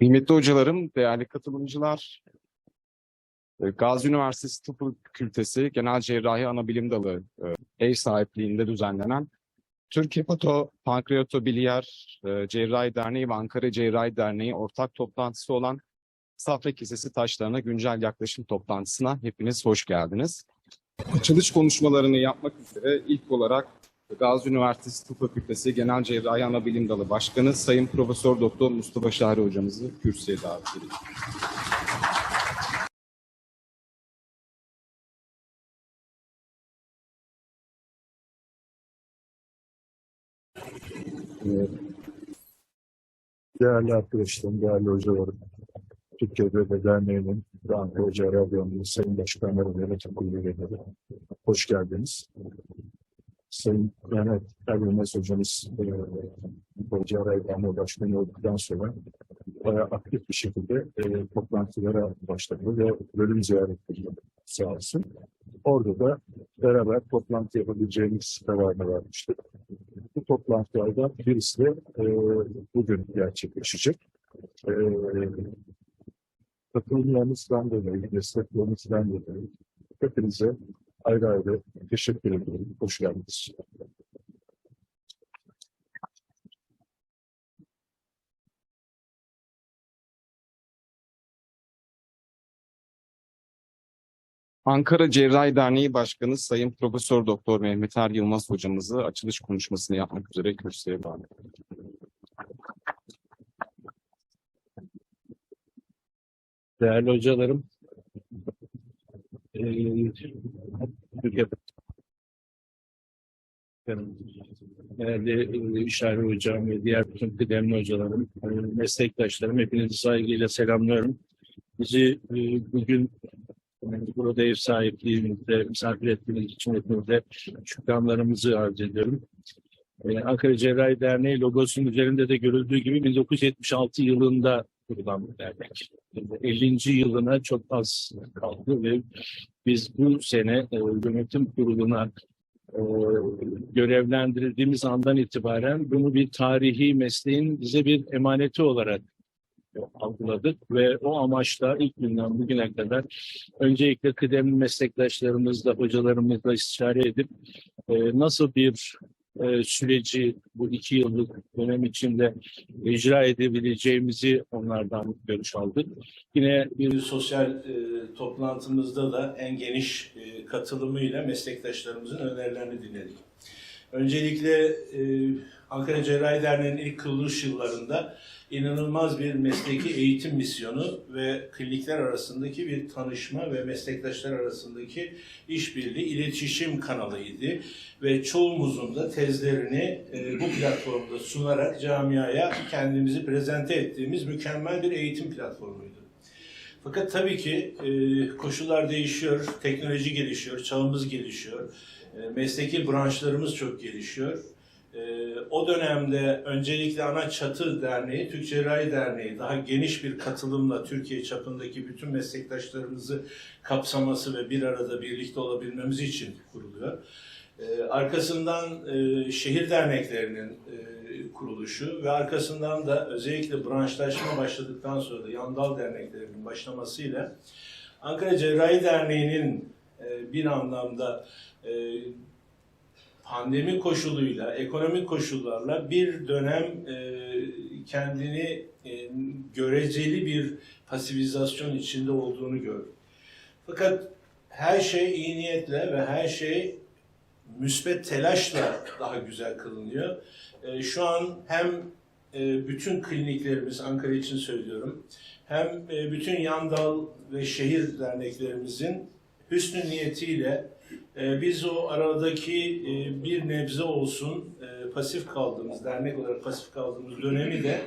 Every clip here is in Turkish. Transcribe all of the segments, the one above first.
Kıymetli hocalarım, değerli katılımcılar, e, Gazi Üniversitesi Tıp Fakültesi Genel Cerrahi Anabilim Dalı e, ev sahipliğinde düzenlenen Türk Hepato Pankreatobiliyer e, Cerrahi Derneği ve Ankara Cerrahi Derneği ortak toplantısı olan safra kesesi taşlarına güncel yaklaşım toplantısına hepiniz hoş geldiniz. Açılış konuşmalarını yapmak üzere ilk olarak Gazi Üniversitesi Tıp Fakültesi Genel Cerrahi Anabilim Dalı Başkanı Sayın Profesör Doktor Mustafa Şahri hocamızı kürsüye davet ediyorum. Değerli arkadaşlarım, değerli hocalarım, Türkiye'de ve derneğinin ve Ankara Hoca Radyo'nun Sayın Başkanları ve Yönetim Kurulu hoş geldiniz. Sayın Mehmet Erbilmez hocamız e, Hoca Radyo'nun başkanı olduktan sonra bayağı aktif bir şekilde e, toplantılara başladı ve bölüm ziyaretleri sağ olsun. Orada da beraber toplantı yapabileceğimiz kararını vermiştik. Bu toplantılardan birisi de e, bugün gerçekleşecek. E, katılımlarınızdan dolayı, desteklerimizden dolayı hepinize ayrı ayrı teşekkür ederim. Hoş geldiniz. Ankara Cerrahi Derneği Başkanı Sayın Profesör Doktor Mehmet Er Yılmaz hocamızı açılış konuşmasını yapmak üzere kürsüye davet ediyorum. Değerli hocalarım, eee Türkiye değerli İşari Hocam ve diğer bütün kıdemli hocalarım, eee, meslektaşlarım hepinizi saygıyla selamlıyorum. Bizi eee, bugün burada ev sahipliğimizde misafir ettiğiniz için hepinize şükranlarımızı arz ediyorum. Ankara Cerrahi Derneği logosunun üzerinde de görüldüğü gibi 1976 yılında kurulan bir dernek. 50. yılına çok az kaldı ve biz bu sene e, yönetim kuruluna e, görevlendirildiğimiz andan itibaren bunu bir tarihi mesleğin bize bir emaneti olarak algıladık ve o amaçla ilk günden bugüne kadar öncelikle kıdemli meslektaşlarımızla, hocalarımızla istişare edip e, nasıl bir e, süreci bu iki yıllık dönem içinde icra edebileceğimizi onlardan görüş aldık. Yine bir sosyal e, toplantımızda da en geniş e, katılımıyla meslektaşlarımızın önerilerini dinledik. Öncelikle e, Ankara Cerrahi Derneği'nin ilk kuruluş yıllarında inanılmaz bir mesleki eğitim misyonu ve klinikler arasındaki bir tanışma ve meslektaşlar arasındaki işbirliği iletişim kanalıydı. Ve çoğumuzun da tezlerini e, bu platformda sunarak camiaya kendimizi prezente ettiğimiz mükemmel bir eğitim platformuydu. Fakat tabii ki e, koşullar değişiyor, teknoloji gelişiyor, çağımız gelişiyor, mesleki branşlarımız çok gelişiyor. E, o dönemde öncelikle ana çatı derneği, Türk Cerrahi Derneği daha geniş bir katılımla Türkiye çapındaki bütün meslektaşlarımızı kapsaması ve bir arada birlikte olabilmemiz için kuruluyor. E, arkasından e, şehir derneklerinin e, kuruluşu ve arkasından da özellikle branşlaşma başladıktan sonra da yandal derneklerinin başlamasıyla Ankara Cerrahi Derneği'nin e, bir anlamda e, pandemi koşuluyla, ekonomik koşullarla bir dönem e, kendini e, göreceli bir pasivizasyon içinde olduğunu gördüm. Fakat her şey iyi niyetle ve her şey müsbet telaşla daha güzel kılınıyor. E, şu an hem e, bütün kliniklerimiz, Ankara için söylüyorum, hem e, bütün yan dal ve şehir derneklerimizin hüsnü niyetiyle e, biz o aradaki e, bir nebze olsun e, pasif kaldığımız, dernek olarak pasif kaldığımız dönemi de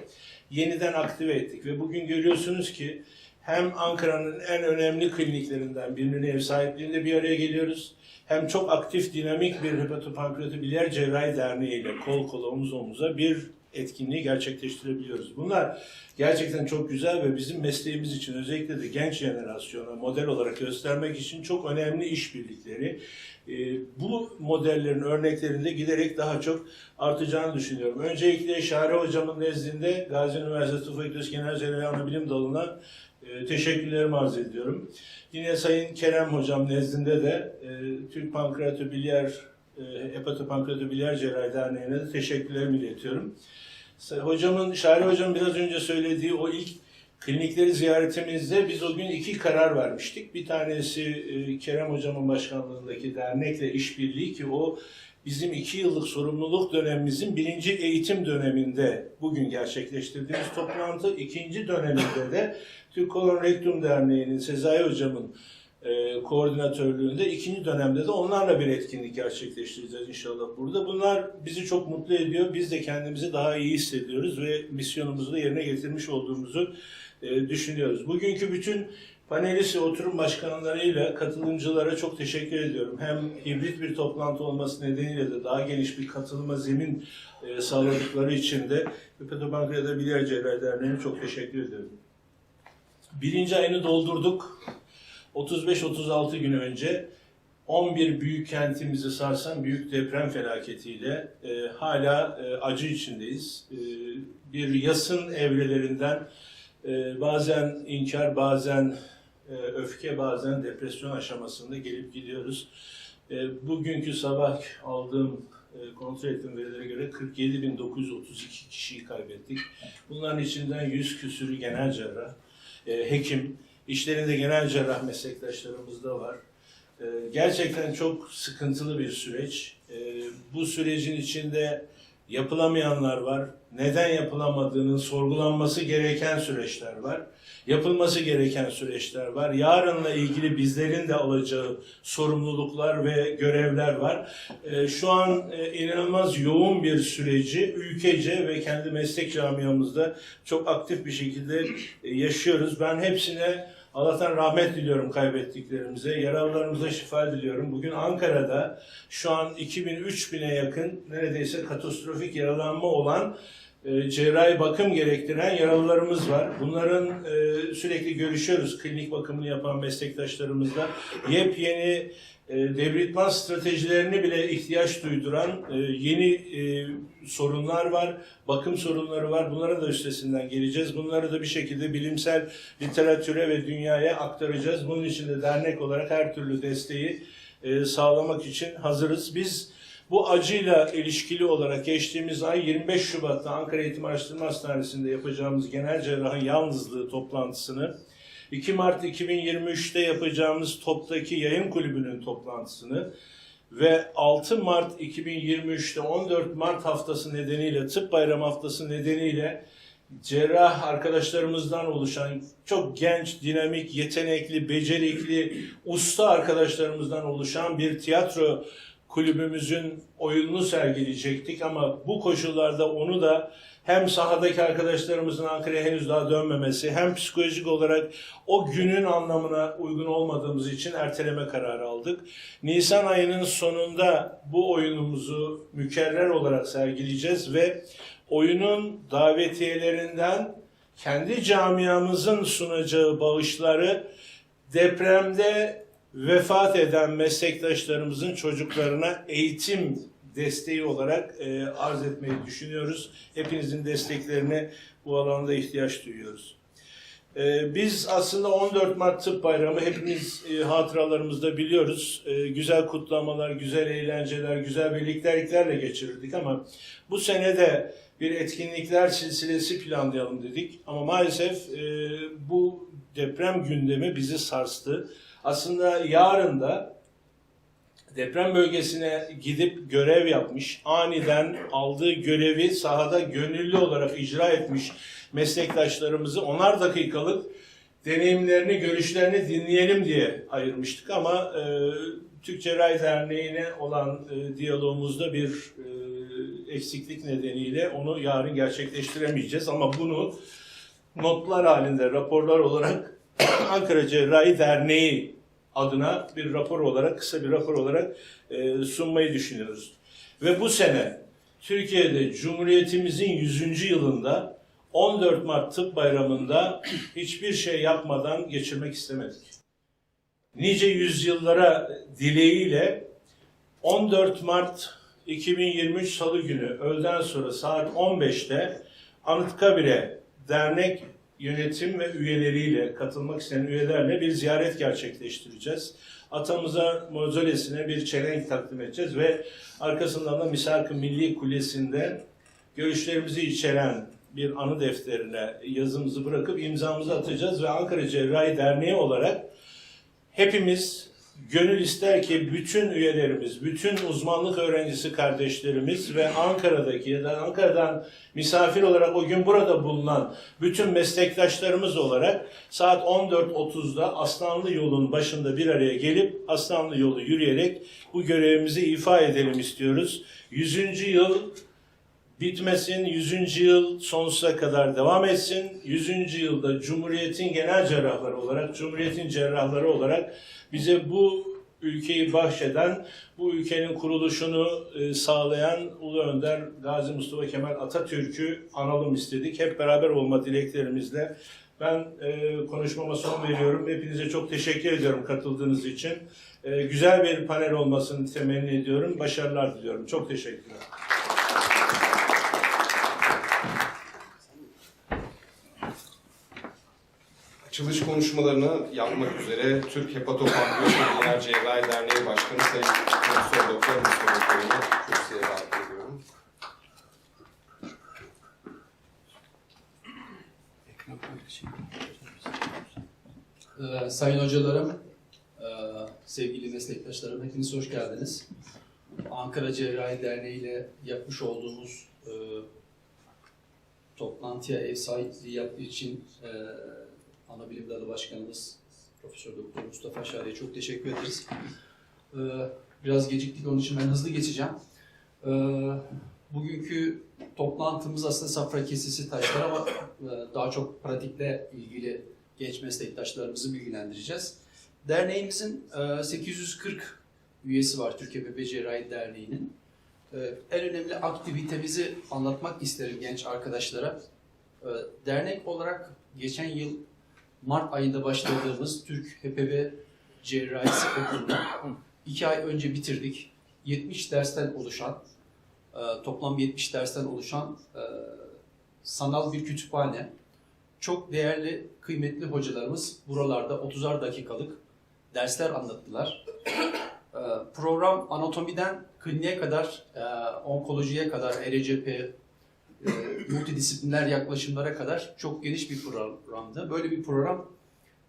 yeniden aktive ettik. Ve bugün görüyorsunuz ki hem Ankara'nın en önemli kliniklerinden birinin ev sahipliğinde bir araya geliyoruz. Hem çok aktif, dinamik bir hepatopankreatobiliyer cerrahi derneği ile kol kola omuz omuza bir etkinliği gerçekleştirebiliyoruz. Bunlar gerçekten çok güzel ve bizim mesleğimiz için özellikle de genç jenerasyona model olarak göstermek için çok önemli işbirlikleri. Ee, bu modellerin örneklerinde giderek daha çok artacağını düşünüyorum. Öncelikle Şahri Hocam'ın nezdinde Gazi Üniversitesi Tıp Fakültesi Genel Cerrahi Anabilim Dalı'na e, teşekkürlerimi arz ediyorum. Yine Sayın Kerem Hocam nezdinde de e, Türk Pankreatobiliyer e, Hepatopankreatobiliyer Cerrahi Derneği'ne de teşekkürlerimi iletiyorum. Hocamın, Şahri Hocam biraz önce söylediği o ilk klinikleri ziyaretimizde biz o gün iki karar vermiştik. Bir tanesi e, Kerem Hocam'ın başkanlığındaki dernekle işbirliği ki o bizim iki yıllık sorumluluk dönemimizin birinci eğitim döneminde bugün gerçekleştirdiğimiz toplantı. ikinci döneminde de Türk Kolon Rektum Derneği'nin Sezai Hocam'ın e, koordinatörlüğünde ikinci dönemde de onlarla bir etkinlik gerçekleştireceğiz inşallah burada. Bunlar bizi çok mutlu ediyor. Biz de kendimizi daha iyi hissediyoruz ve misyonumuzu da yerine getirmiş olduğumuzu e, düşünüyoruz. Bugünkü bütün panelist ve oturum başkanlarıyla katılımcılara çok teşekkür ediyorum. Hem hibrit bir toplantı olması nedeniyle de daha geniş bir katılıma zemin e, sağladıkları için de Hepatopankreata Biliyer Cerrahi Derneği'ne çok teşekkür ediyorum. Birinci ayını doldurduk. 35-36 gün önce 11 büyük kentimizi sarsan büyük deprem felaketiyle e, hala e, acı içindeyiz. E, bir yasın evrelerinden e, bazen inkar, bazen e, öfke, bazen depresyon aşamasında gelip gidiyoruz. E, bugünkü sabah aldığım, e, kontrol ettiğim verilere göre 47.932 kişiyi kaybettik. Bunların içinden 100 küsürü genel cerrah, e, hekim, işlerinde genel cerrah meslektaşlarımız da var. E, gerçekten çok sıkıntılı bir süreç. E, bu sürecin içinde yapılamayanlar var. Neden yapılamadığının sorgulanması gereken süreçler var. Yapılması gereken süreçler var. Yarınla ilgili bizlerin de alacağı sorumluluklar ve görevler var. Ee, Şu an e, inanılmaz yoğun bir süreci ülkece ve kendi meslek camiamızda çok aktif bir şekilde e, yaşıyoruz. Ben hepsine Allah'tan rahmet diliyorum kaybettiklerimize. Yaralılarımıza şifa diliyorum. Bugün Ankara'da şu an 2000-3000'e yakın neredeyse katastrofik yaralanma olan e, cerrahi bakım gerektiren yaralılarımız var. Bunların e, sürekli görüşüyoruz klinik bakımını yapan meslektaşlarımızla. Yepyeni devritman stratejilerini bile ihtiyaç duyduran e, yeni e, sorunlar var, bakım sorunları var. Bunlara da üstesinden geleceğiz. Bunları da bir şekilde bilimsel literatüre ve dünyaya aktaracağız. Bunun için de dernek olarak her türlü desteği e, sağlamak için hazırız. Biz bu acıyla ilişkili olarak geçtiğimiz ay 25 Şubat'ta Ankara Eğitim Araştırma Hastanesi'nde yapacağımız genel cerrahın yalnızlığı toplantısını 2 Mart 2023'te yapacağımız TOP'taki yayın kulübünün toplantısını ve 6 Mart 2023'te 14 Mart haftası nedeniyle tıp bayramı haftası nedeniyle cerrah arkadaşlarımızdan oluşan çok genç, dinamik, yetenekli, becerikli, usta arkadaşlarımızdan oluşan bir tiyatro kulübümüzün oyununu sergileyecektik ama bu koşullarda onu da hem sahadaki arkadaşlarımızın Ankara'ya henüz daha dönmemesi hem psikolojik olarak o günün anlamına uygun olmadığımız için erteleme kararı aldık. Nisan ayının sonunda bu oyunumuzu mükerrer olarak sergileyeceğiz ve oyunun davetiyelerinden kendi camiamızın sunacağı bağışları depremde vefat eden meslektaşlarımızın çocuklarına eğitim desteği olarak e, arz etmeyi düşünüyoruz. Hepinizin desteklerine bu alanda ihtiyaç duyuyoruz. E, biz aslında 14 Mart Tıp Bayramı hepimiz e, hatıralarımızda biliyoruz. E, güzel kutlamalar, güzel eğlenceler, güzel birlikteliklerle geçirirdik ama bu sene de bir etkinlikler silsilesi planlayalım dedik. Ama maalesef e, bu deprem gündemi bizi sarstı. Aslında yarın da deprem bölgesine gidip görev yapmış, aniden aldığı görevi sahada gönüllü olarak icra etmiş meslektaşlarımızı onar dakikalık deneyimlerini, görüşlerini dinleyelim diye ayırmıştık. Ama e, Türk Cerrahi Derneği'ne olan e, diyalogumuzda bir e, eksiklik nedeniyle onu yarın gerçekleştiremeyeceğiz. Ama bunu notlar halinde raporlar olarak Ankara Cerrahi Derneği adına bir rapor olarak, kısa bir rapor olarak e, sunmayı düşünüyoruz. Ve bu sene Türkiye'de Cumhuriyetimizin 100. yılında 14 Mart Tıp Bayramı'nda hiçbir şey yapmadan geçirmek istemedik. Nice yüzyıllara dileğiyle 14 Mart 2023 Salı günü öğleden sonra saat 15'te Anıtkabir'e dernek yönetim ve üyeleriyle katılmak isteyen üyelerle bir ziyaret gerçekleştireceğiz. Atamıza mozolesine bir çelenk takdim edeceğiz ve arkasından da Misak-ı Milli Kulesi'nde görüşlerimizi içeren bir anı defterine yazımızı bırakıp imzamızı atacağız ve Ankara Cerrahi Derneği olarak hepimiz gönül ister ki bütün üyelerimiz, bütün uzmanlık öğrencisi kardeşlerimiz ve Ankara'daki ya da Ankara'dan misafir olarak o gün burada bulunan bütün meslektaşlarımız olarak saat 14.30'da Aslanlı yolun başında bir araya gelip Aslanlı yolu yürüyerek bu görevimizi ifa edelim istiyoruz. 100. yıl bitmesin, 100. yıl sonsuza kadar devam etsin. 100. yılda Cumhuriyet'in genel cerrahları olarak, Cumhuriyet'in cerrahları olarak bize bu ülkeyi bahşeden, bu ülkenin kuruluşunu e, sağlayan Ulu Önder Gazi Mustafa Kemal Atatürk'ü analım istedik. Hep beraber olma dileklerimizle. Ben e, konuşmama son veriyorum. Hepinize çok teşekkür ediyorum katıldığınız için. E, güzel bir panel olmasını temenni ediyorum. Başarılar diliyorum. Çok teşekkürler. Açılış konuşmalarını yapmak üzere Türk Genel Cerrahi Derneği Başkanı Sayın Profesör Doktor Mustafa Koyun'u kürsüye davet ediyorum. Ee, sayın hocalarım, e, sevgili meslektaşlarım hepiniz hoş geldiniz. Ankara Cerrahi Derneği ile yapmış olduğumuz e, toplantıya ev sahipliği yaptığı için e, Anabilim Dalı Başkanımız Profesör Doktor Mustafa Şari'ye çok teşekkür ederiz. E, biraz geciktik onun için ben hızlı geçeceğim. E, bugünkü toplantımız aslında safra kesisi taşlar ama e, daha çok pratikle ilgili genç meslektaşlarımızı bilgilendireceğiz. Derneğimizin e, 840 üyesi var Türkiye Bebe Cerrahi Derneği'nin. E, En önemli aktivitemizi anlatmak isterim genç arkadaşlara. E, Dernek olarak geçen yıl Mart ayında başladığımız Türk HPV Cerrahisi Okulu'nu iki ay önce bitirdik. 70 dersten oluşan, e, toplam 70 dersten oluşan e, sanal bir kütüphane çok değerli, kıymetli hocalarımız buralarda 30'ar dakikalık dersler anlattılar. Ee, Program anatomiden kliniğe kadar, e, onkolojiye kadar, ERCP, e, multidisipliner yaklaşımlara kadar çok geniş bir programdı. Böyle bir program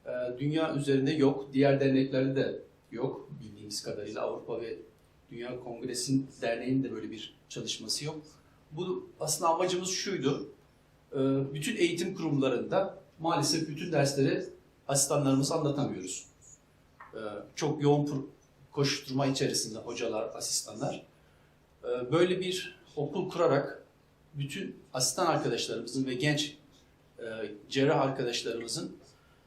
e, dünya üzerinde yok. Diğer derneklerde de yok bildiğimiz kadarıyla. Avrupa ve Dünya Kongresi'nin derneğinin de böyle bir çalışması yok. Bu aslında amacımız şuydu. Ee, bütün eğitim kurumlarında maalesef bütün dersleri asistanlarımız anlatamıyoruz. Ee, Çok yoğun koşturma içerisinde hocalar, asistanlar. Ee, Böyle bir okul kurarak bütün asistan arkadaşlarımızın ve genç e, cerrah arkadaşlarımızın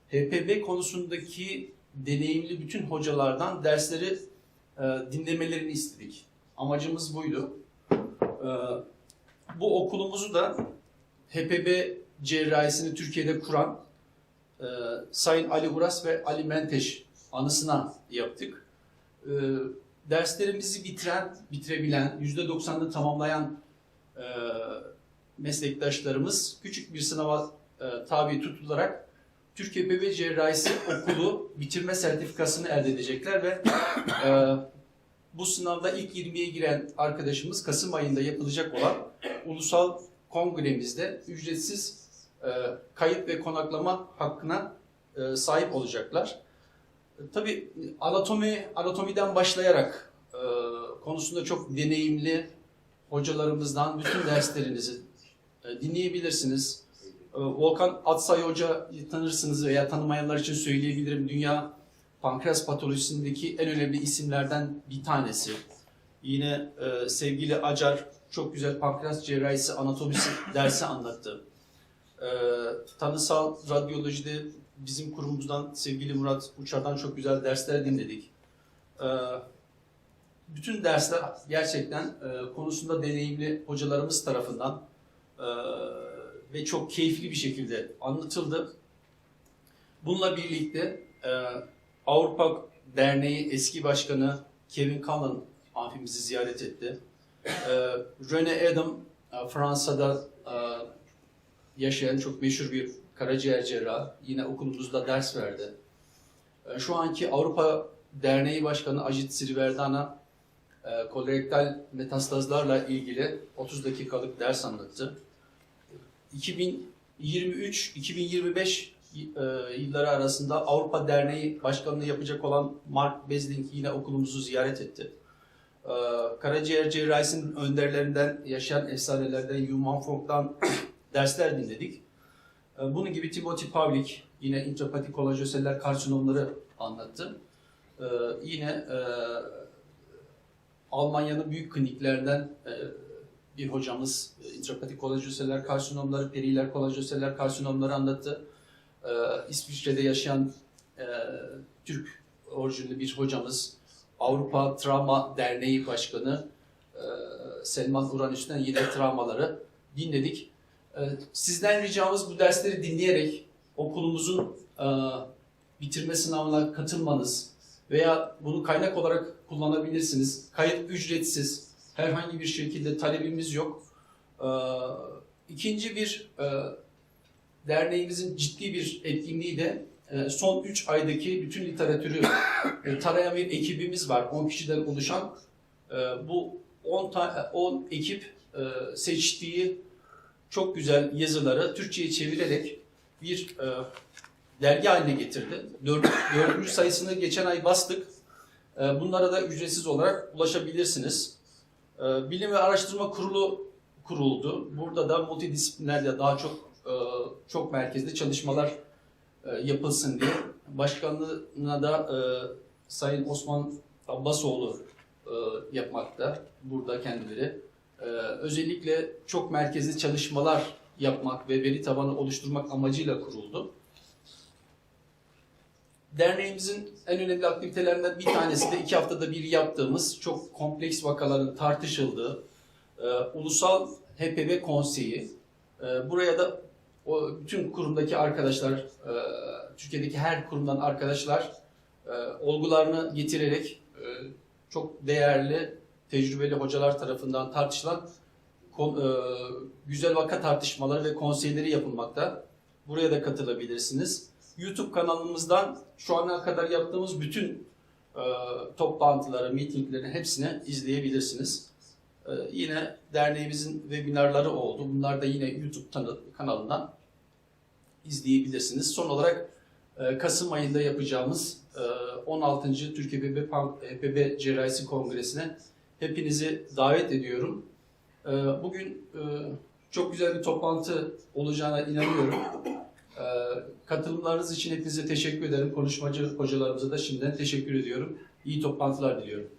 HPV konusundaki deneyimli bütün hocalardan dersleri e, dinlemelerini istedik. Amacımız buydu. Ee, Bu okulumuzu da HPV cerrahisini Türkiye'de kuran e, Sayın Ali Uras ve Ali Menteş anısına yaptık. E, derslerimizi bitiren, bitirebilen, %90'ını tamamlayan e, meslektaşlarımız küçük bir sınava e, tabi tutularak Türkiye HPV Cerrahisi Okulu bitirme sertifikasını elde edecekler ve e, bu sınavda ilk 20'ye giren arkadaşımız Kasım ayında yapılacak olan ulusal kongremizde ücretsiz e, kayıt ve konaklama hakkına e, sahip olacaklar. E, tabii anatomi anatomiden başlayarak e, konusunda çok deneyimli hocalarımızdan bütün derslerinizi e, dinleyebilirsiniz. E, Volkan Atsay Hoca tanırsınız veya tanımayanlar için söyleyebilirim. Dünya pankreas patolojisindeki en önemli isimlerden bir tanesi. Yine e, sevgili Acar çok güzel pankreas cerrahisi anatomisi dersi anlattı. E, tanısal radyolojide bizim kurumumuzdan sevgili Murat Uçar'dan çok güzel dersler dinledik. E, bütün dersler gerçekten e, konusunda deneyimli hocalarımız tarafından e, ve çok keyifli bir şekilde anlatıldı. Bununla birlikte e, Avrupa Derneği eski başkanı Kevin Cullen amfimizi ziyaret etti. E, René Adam e, Fransa'da e, yaşayan çok meşhur bir karaciğer cerrahı yine okulumuzda ders verdi. E, Şu anki Avrupa Derneği Başkanı Ajit Siriverdana e, kolorektal metastazlarla ilgili 30 dakikalık ders anlattı. 2023-2025 e, yılları arasında Avrupa Derneği Başkanlığı yapacak olan Mark Besling yine okulumuzu ziyaret etti. E, Karaciğer cerrahisinin önderlerinden, yaşayan efsanelerden, Human Fonk'tan dersler dinledik. E, Bunun gibi Timothy Pavlik yine intrapatik kolajoseller karsinomları anlattı. Yine e, Almanya'nın büyük kliniklerinden e, bir hocamız e, intrapatik kolajoseller karsinomları, periler kolajoseller karsinomları anlattı. E, İsviçre'de yaşayan Türk orijinli bir hocamız, Avrupa Travma Derneği Başkanı e, Selman Uranüs'ten yine travmaları dinledik. Sizden ricamız bu dersleri dinleyerek okulumuzun bitirme sınavına katılmanız veya bunu kaynak olarak kullanabilirsiniz. Kayıt ücretsiz, herhangi bir şekilde talebimiz yok. E, İkinci bir e, derneğimizin ciddi bir etkinliği de e, son 3 aydaki bütün literatürü e, tarayan bir ekibimiz var. 10 kişiden oluşan. Bu 10 ta- 10 ekip seçtiği çok güzel yazıları Türkçe'ye çevirerek bir e, dergi haline getirdi. Dördüncü sayısını geçen ay bastık. E, bunlara da ücretsiz olarak ulaşabilirsiniz. E, Bilim ve Araştırma Kurulu kuruldu. Burada da multidisiplinerle daha çok e, çok merkezli çalışmalar e, yapılsın diye. Başkanlığına da e, Sayın Osman Abbasoğlu yapmakta. Burada kendileri. Ee, özellikle çok merkezli çalışmalar yapmak ve veri tabanı oluşturmak amacıyla kuruldu. Derneğimizin en önemli aktivitelerinden bir tanesi de iki haftada bir yaptığımız çok kompleks vakaların tartışıldığı e, Ulusal HPV Konseyi. E, buraya da o bütün kurumdaki arkadaşlar, e, Türkiye'deki her kurumdan arkadaşlar e, olgularını getirerek e, çok değerli tecrübeli hocalar tarafından tartışılan kon- e, güzel vaka tartışmaları ve konseyleri yapılmakta. Buraya da katılabilirsiniz. YouTube kanalımızdan şu ana kadar yaptığımız bütün e, toplantıları, mitinglerin hepsini izleyebilirsiniz. E, yine derneğimizin webinarları oldu. Bunlar da yine YouTube kanalından izleyebilirsiniz. Son olarak e, Kasım ayında yapacağımız e, 16. Türkiye Pan- e, BB Cerrahisi Kongresi'ne Hepinizi davet ediyorum. Ee, Bugün e, çok güzel bir toplantı olacağına inanıyorum. Ee, Katılımlarınız için hepinize teşekkür ederim. Konuşmacı hocalarımıza da şimdiden teşekkür ediyorum. İyi toplantılar diliyorum.